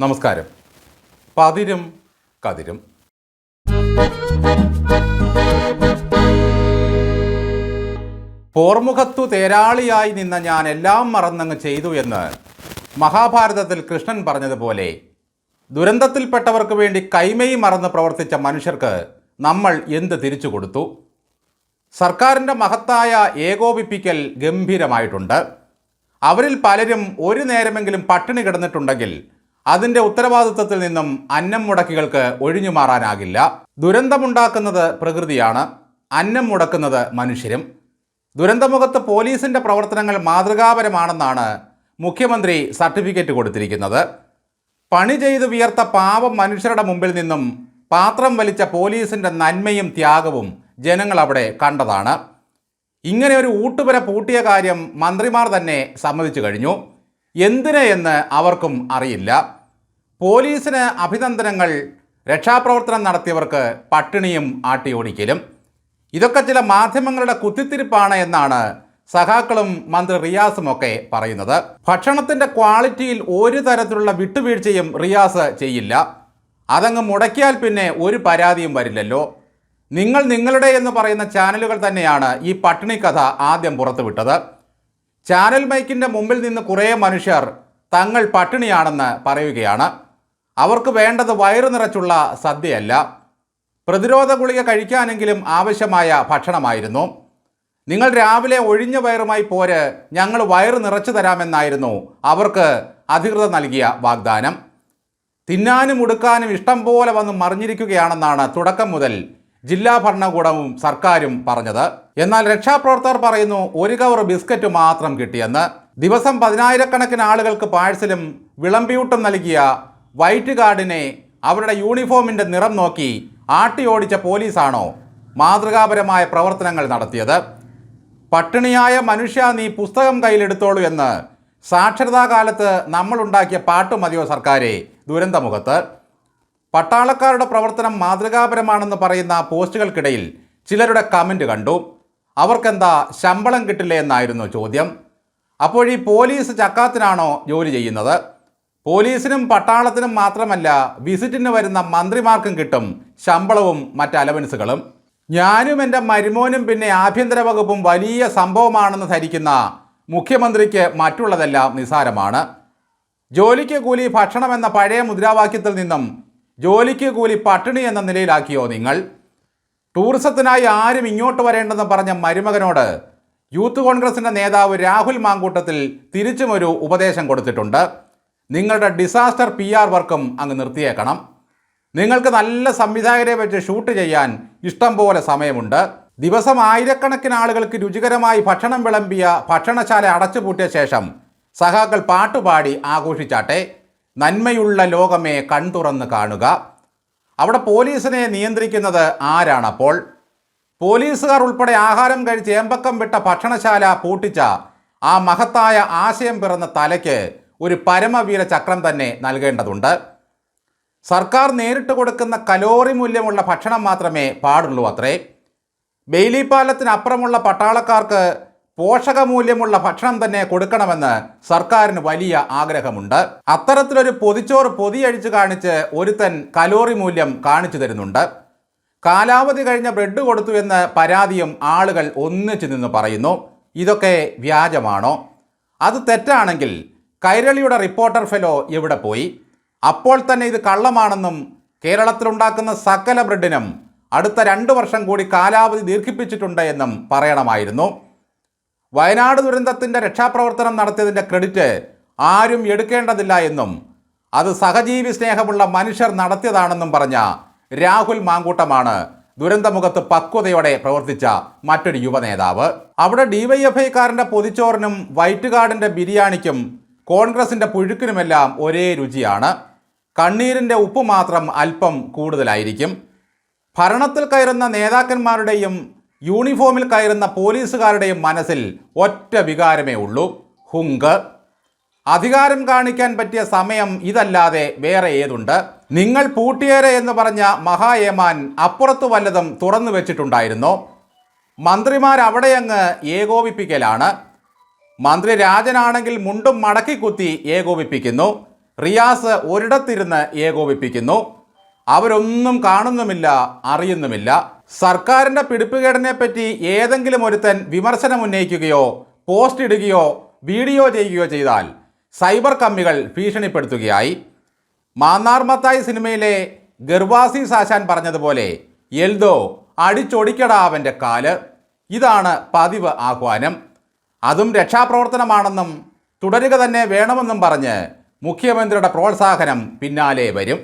നമസ്കാരം. പതിരും കതിരും. പോർമുഖത്തു തേരാളിയായി നിന്ന ഞാൻ എല്ലാം മറന്നങ്ങ് ചെയ്തു എന്ന് മഹാഭാരതത്തിൽ കൃഷ്ണൻ പറഞ്ഞതുപോലെ ദുരന്തത്തിൽപ്പെട്ടവർക്ക് വേണ്ടി കൈമയി മറന്ന് പ്രവർത്തിച്ച മനുഷ്യർക്ക് നമ്മൾ എന്ത് തിരിച്ചു കൊടുത്തു? സർക്കാരിന്റെ മഹത്തായ ഏകോപിപ്പിക്കൽ ഗംഭീരമായിട്ടുണ്ട്. അവരിൽ പലരും ഒരു നേരമെങ്കിലും പട്ടിണി കിടന്നിട്ടുണ്ടെങ്കിൽ അതിന്റെ ഉത്തരവാദിത്വത്തിൽ നിന്നും അന്നം മുടക്കികൾക്ക് ഒഴിഞ്ഞു മാറാനാകില്ല. ദുരന്തമുണ്ടാക്കുന്നത് പ്രകൃതിയാണ് അന്നം മുടക്കുന്നത് മനുഷ്യരും. ദുരന്തമുഖത്ത് പോലീസിന്റെ പ്രവർത്തനങ്ങൾ മാതൃകാപരമാണെന്നാണ് മുഖ്യമന്ത്രി സർട്ടിഫിക്കറ്റ് കൊടുത്തിരിക്കുന്നത്. പണി ചെയ്ത് വിയർത്ത പാവം മനുഷ്യരുടെ മുമ്പിൽ നിന്നും പാത്രം വലിച്ച പോലീസിന്റെ നന്മയും ത്യാഗവും ജനങ്ങൾ അവിടെ കണ്ടതാണ്. ഇങ്ങനെ ഒരു ഊട്ടുപുര പൂട്ടിയ കാര്യം മന്ത്രിമാർ തന്നെ സമ്മതിച്ചു കഴിഞ്ഞു. എന്തിനെന്ന് അവർക്കും അറിയില്ല. പോലീസിന് അഭിനന്ദനങ്ങൾ രക്ഷാപ്രവർത്തനം നടത്തിയവർക്ക് പട്ടിണിയും ആട്ടിയോടിക്കലും ഇതൊക്കെ ചില മാധ്യമങ്ങളുടെ കുത്തിത്തിരിപ്പാണ് എന്നാണ് സഖാക്കളും മന്ത്രി റിയാസും ഒക്കെ പറയുന്നത്. ഭക്ഷണത്തിന്റെ ക്വാളിറ്റിയിൽ ഒരു തരത്തിലുള്ള വിട്ടുവീഴ്ചയും റിയാസ് ചെയ്യില്ല. അതങ്ങ് മുടക്കിയാൽ പിന്നെ ഒരു പരാതിയും വരില്ലല്ലോ. നിങ്ങൾ നിങ്ങളുടെ എന്ന് പറയുന്ന ചാനലുകൾ തന്നെയാണ് ഈ പട്ടിണി കഥ ആദ്യം പുറത്തുവിട്ടത്. ചാനൽ മൈക്കിന്റെ മുമ്പിൽ നിന്ന് കുറേ മനുഷ്യർ തങ്ങൾ പട്ടിണിയാണെന്ന് പറയുകയാണ്. അവർക്ക് വേണ്ടത് വയറു നിറച്ചുള്ള സദ്യയല്ല. പ്രതിരോധ ഗുളിക കഴിക്കാനെങ്കിലും ആവശ്യമായ ഭക്ഷണമായിരുന്നു. നിങ്ങൾ രാവിലെ ഒഴിഞ്ഞ വയറുമായി പോര് ഞങ്ങൾ വയറ് നിറച്ചു തരാമെന്നായിരുന്നു അവർക്ക് അധികൃതർ നൽകിയ വാഗ്ദാനം. തിന്നാനും ഉടുക്കാനും ഇഷ്ടം പോലെ വന്ന് മറിഞ്ഞിരിക്കുകയാണെന്നാണ് തുടക്കം മുതൽ ജില്ലാ ഭരണകൂടവും സർക്കാരും പറഞ്ഞത്. എന്നാൽ രക്ഷാപ്രവർത്തകർ പറയുന്നു ഒരു കവർ ബിസ്ക്കറ്റ് മാത്രം കിട്ടിയെന്ന്. ദിവസം പതിനായിരക്കണക്കിന് ആളുകൾക്ക് പാഴ്സലും വിളമ്പിയൂട്ടും നൽകിയ വൈറ്റ് ഗാർഡിനെ അവരുടെ യൂണിഫോമിന്റെ നിറം നോക്കി ആട്ടി ഓടിച്ച പോലീസാണോ മാതൃകാപരമായ പ്രവർത്തനങ്ങൾ നടത്തിയത്? പട്ടിണിയായ മനുഷ്യ നീ പുസ്തകം കയ്യിലെടുത്തോളൂ എന്ന് സാക്ഷരതാ കാലത്ത് നമ്മളുണ്ടാക്കിയ പാട്ട് മതിയോ സർക്കാരെ? ദുരന്തമുഖത്ത്. പട്ടാളക്കാരുടെ പ്രവർത്തനം മാതൃകാപരമാണെന്ന് പറയുന്ന പോസ്റ്റുകൾക്കിടയിൽ ചിലരുടെ കമന്റ് കണ്ടു. അവർക്കെന്താ ശമ്പളം കിട്ടില്ലേ എന്നായിരുന്നു ചോദ്യം. അപ്പോഴീ പോലീസ് ചക്കാത്തിനാണോ ജോലി ചെയ്യുന്നത്? പോലീസിനും പട്ടാളത്തിനും മാത്രമല്ല വിസിറ്റിന് വരുന്ന മന്ത്രിമാർക്കും കിട്ടും ശമ്പളവും മറ്റ് അലവൻസുകളും. ഞാനും എന്റെ മരുമോനും പിന്നെ ആഭ്യന്തര വകുപ്പും വലിയ സംഭവമാണെന്ന് ധരിക്കുന്ന മുഖ്യമന്ത്രിക്ക് മറ്റുള്ളതെല്ലാം നിസാരമാണ്. ജോലിക്ക് കൂലി ഭക്ഷണം എന്ന പഴയ മുദ്രാവാക്യത്തിൽ നിന്നും ജോലിക്ക് കൂലി പട്ടിണി എന്ന നിലയിലാക്കിയോ നിങ്ങൾ? ടൂറിസത്തിനായി ആരും ഇങ്ങോട്ട് വരേണ്ടെന്ന് പറഞ്ഞ മരുമകനോട് യൂത്ത് കോൺഗ്രസിന്റെ നേതാവ് രാഹുൽ മാങ്കൂട്ടത്തിൽ തിരിച്ചും ഒരു ഉപദേശം കൊടുത്തിട്ടുണ്ട്. നിങ്ങളുടെ ഡിസാസ്റ്റർ പി ആർ വർക്കും അങ്ങ് നിർത്തിയേക്കണം. നിങ്ങൾക്ക് നല്ല സംവിധായകരെ വെച്ച് ഷൂട്ട് ചെയ്യാൻ ഇഷ്ടം പോലെ സമയമുണ്ട്. ദിവസം ആയിരക്കണക്കിന് ആളുകൾക്ക് രുചികരമായി ഭക്ഷണം വിളമ്പിയ ഭക്ഷണശാല അടച്ചുപൂട്ടിയ ശേഷം സഹാക്കൾ പാട്ടുപാടി ആഘോഷിച്ചാട്ടെ. നന്മയുള്ള ലോകമേ കൺതുറന്ന് കാണുക. അവിടെ പോലീസിനെ നിയന്ത്രിക്കുന്നത് ആരാണപ്പോൾ? പോലീസുകാർ ഉൾപ്പെടെ ആഹാരം കഴിച്ച് ഏമ്പക്കം വിട്ട ഭക്ഷണശാല പൂട്ടിച്ച ആ മഹത്തായ ആശയം പിറന്ന തലയ്ക്ക് ഒരു പരമവീര ചക്രം തന്നെ നൽകേണ്ടതുണ്ട്. സർക്കാർ നേരിട്ട് കൊടുക്കുന്ന കലോറി മൂല്യമുള്ള ഭക്ഷണം മാത്രമേ പാടുള്ളൂ അത്രേ. ബെയിലി പാലത്തിനപ്പുറമുള്ള പട്ടാളക്കാർക്ക് പോഷകമൂല്യമുള്ള ഭക്ഷണം തന്നെ കൊടുക്കണമെന്ന് സർക്കാരിന് വലിയ ആഗ്രഹമുണ്ട്. അത്തരത്തിലൊരു പൊതിച്ചോറ് പൊതിയഴിച്ച് കാണിച്ച് ഒരുത്തൻ കലോറി മൂല്യം കാണിച്ചു തരുന്നുണ്ട്. കാലാവധി കഴിഞ്ഞ ബ്രെഡ് കൊടുത്തു എന്ന് പരാതിയും ആളുകൾ ഒന്നിച്ചു നിന്ന് പറയുന്നു. ഇതൊക്കെ വ്യാജമാണോ? അത് തെറ്റാണെങ്കിൽ കൈരളിയുടെ റിപ്പോർട്ടർ ഫെലോ എവിടെ പോയി? അപ്പോൾ തന്നെ ഇത് കള്ളമാണെന്നും കേരളത്തിലുണ്ടാക്കുന്ന സകല ബ്രെഡിനും അടുത്ത രണ്ട് വർഷം കൂടി കാലാവധി ദീർഘിപ്പിച്ചിട്ടുണ്ട് എന്നും പറയണമായിരുന്നു. വയനാട് ദുരന്തത്തിന്റെ രക്ഷാപ്രവർത്തനം നടത്തിയതിന്റെ ക്രെഡിറ്റ് ആരും എടുക്കേണ്ടതില്ല എന്നും അത് സഹജീവി സ്നേഹമുള്ള മനുഷ്യർ നടത്തിയതാണെന്നും പറഞ്ഞ രാഹുൽ മാങ്കൂട്ടമാണ് ദുരന്തമുഖത്ത് പക്വതയോടെ പ്രവർത്തിച്ച മറ്റൊരു യുവനേതാവ്. അവിടെ ഡിവൈഎഫ്ഐക്കാരന്റെ പൊതിച്ചോറിനും വൈറ്റ് ബിരിയാണിക്കും കോൺഗ്രസിന്റെ പുഴുക്കിനുമെല്ലാം ഒരേ രുചിയാണ്. കണ്ണീരിന്റെ ഉപ്പ് മാത്രം അല്പം കൂടുതലായിരിക്കും. ഭരണത്തിൽ കയറുന്ന നേതാക്കന്മാരുടെയും യൂണിഫോമിൽ കയറുന്ന പോലീസുകാരുടെയും മനസ്സിൽ ഒറ്റ വികാരമേ ഉള്ളൂ ഹുങ്ക്. അധികാരം കാണിക്കാൻ പറ്റിയ സമയം ഇതല്ലാതെ വേറെ ഏതുണ്ട്? നിങ്ങൾ പൂട്ടിയേരെ എന്ന് പറഞ്ഞ മഹായേമാൻ അപ്പുറത്ത് വല്ലതും തുറന്നു വെച്ചിട്ടുണ്ടായിരുന്നു? മന്ത്രിമാരവിടെയങ്ങ് ഏകോപിപ്പിക്കലാണ്. മന്ത്രി രാജനാണെങ്കിൽ മുണ്ടും മടക്കി കുത്തി ഏകോപിപ്പിക്കുന്നു. റിയാസ് ഒരിടത്തിരുന്ന് ഏകോപിപ്പിക്കുന്നു. അവരൊന്നും കാണുന്നുമില്ല അറിയുന്നുമില്ല. സർക്കാരിന്റെ പിടിപ്പുകേടനെപ്പറ്റി ഏതെങ്കിലും ഒരുത്തൻ വിമർശനം ഉന്നയിക്കുകയോ പോസ്റ്റ് ഇടുകയോ വീഡിയോ ചെയ്യുകയോ ചെയ്താൽ സൈബർ കമ്മികൾ ഭീഷണിപ്പെടുത്തുകയായി. മാന്നാർ മത്തായി സിനിമയിലെ ഗർവാസി സാശാൻ പറഞ്ഞതുപോലെ എൽദോ അടിച്ചൊടിക്കടാ അവന്റെ കാൽ. ഇതാണ് പതിവ് ആഹ്വാനം. അതും രക്ഷാപ്രവർത്തനമാണെന്നും തുടരുക തന്നെ വേണമെന്നും പറഞ്ഞ് മുഖ്യമന്ത്രിയുടെ പ്രോത്സാഹനം പിന്നാലെ വരും.